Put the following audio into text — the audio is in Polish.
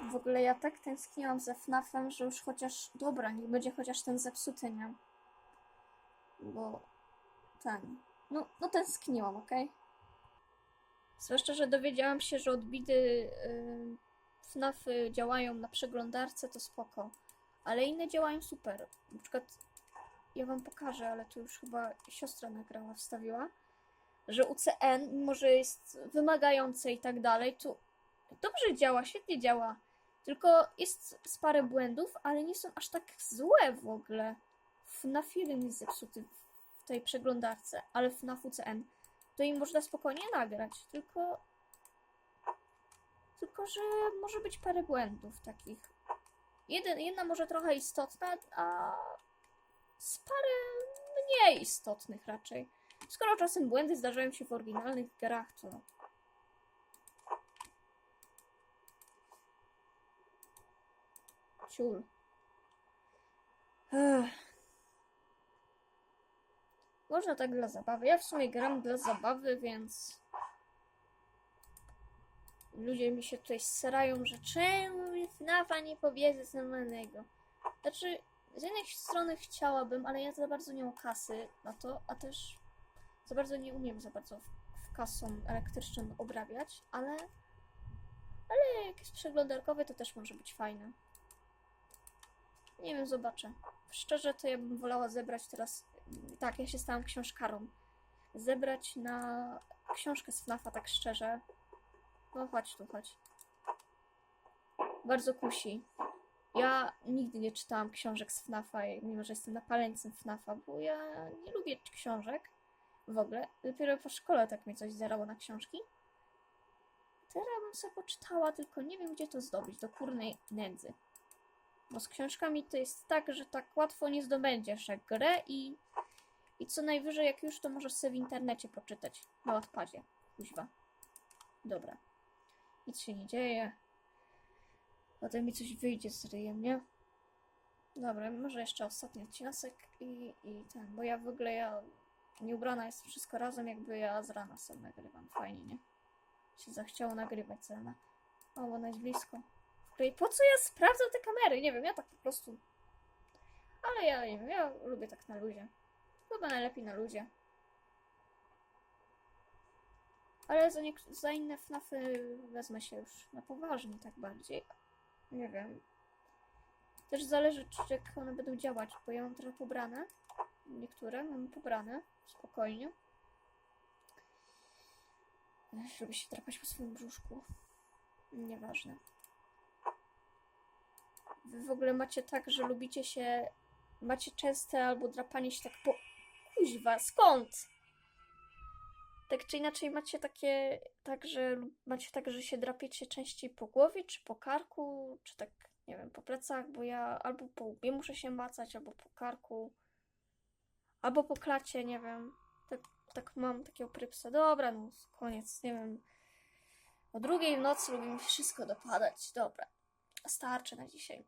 W ogóle ja tak tęskniłam za FNAF-em, że już chociaż. Dobra, niech będzie chociaż ten zepsuty, nie? Bo. Ten. No, no tęskniłam, okej? Zwłaszcza, że dowiedziałam się, że odbity y, FNAFy działają na przeglądarce, to spoko. Ale inne działają super. Na przykład. Ja wam pokażę, ale to już chyba siostra nagrała, wstawiła. Że UCN, mimo że jest wymagające i tak dalej, to dobrze działa, świetnie działa. Tylko jest z parę błędów, ale nie są aż tak złe w ogóle. FNAF 1 jest zepsuty w tej przeglądarce, ale FNAF UCN to im można spokojnie nagrać. Tylko. Tylko, że może być parę błędów takich. Jeden, jedna może trochę istotna, a z parę mniej istotnych raczej. Skoro czasem błędy zdarzają się w oryginalnych grach, to Ciul. Ech. Można tak dla zabawy. Ja w sumie gram dla zabawy, więc ludzie mi się tutaj srają, że czemu FNAFa nie powiedz normalnego. Znaczy, z jednej strony chciałabym, ale ja za bardzo nie mam kasy na to, a też za bardzo nie umiem za bardzo w, w kasą elektryczną obrabiać, ale ale jak jest przeglądarkowy, to też może być fajne. Nie wiem, zobaczę. Szczerze, to ja bym wolała zebrać teraz. Tak, ja się stałam książkarą. Zebrać na książkę z FNAFa, tak szczerze. No chodź tu, chodź. Bardzo kusi. Ja nigdy nie czytałam książek z FNAFa, mimo że jestem napaleńcem FNAFa, bo ja nie lubię książek w ogóle. Dopiero po szkole tak mnie coś zerało na książki. Teraz bym sobie poczytała, tylko nie wiem, gdzie to zdobyć. Do kurnej nędzy. Bo z książkami to jest tak, że tak łatwo nie zdobędziesz jak grę i, i co najwyżej jak już, to możesz sobie w internecie poczytać. Na odpadzie. Kuźwa. Dobra. Nic się nie dzieje. Potem mi coś wyjdzie z ryjem, nie? Dobra, może jeszcze ostatni odcinek i, i ten, bo ja w ogóle ja nie ubrana jest wszystko razem, jakby ja z rana sobie nagrywam. Fajnie, nie? Się zachciało nagrywać cena. O, bo ona jest blisko. Której po co ja sprawdzam te kamery? Nie wiem, ja tak po prostu. Ale ja nie wiem, ja lubię tak na luzie. Chyba najlepiej na luzie. Ale za, niek- za inne FNAFy wezmę się już na poważnie, tak bardziej. Nie wiem. Też zależy, czy jak one będą działać, bo ja mam trochę pobrane. Niektóre mam pobrane, spokojnie. Lubię się drapać po swoim brzuszku. Nieważne. Wy w ogóle macie tak, że lubicie się. Macie częste albo drapanie się tak po. Kuźwa, skąd? Tak czy inaczej macie takie. Tak, że macie tak, że się drapiecie częściej po głowie, czy po karku, czy tak, nie wiem, po plecach, bo ja albo po łbie muszę się macać, albo po karku, albo po klacie, nie wiem. Tak, tak mam takiego prypsa. Dobra, no koniec, nie wiem. O drugiej w nocy lubi mi wszystko dopadać. Dobra, starczy na dzisiaj.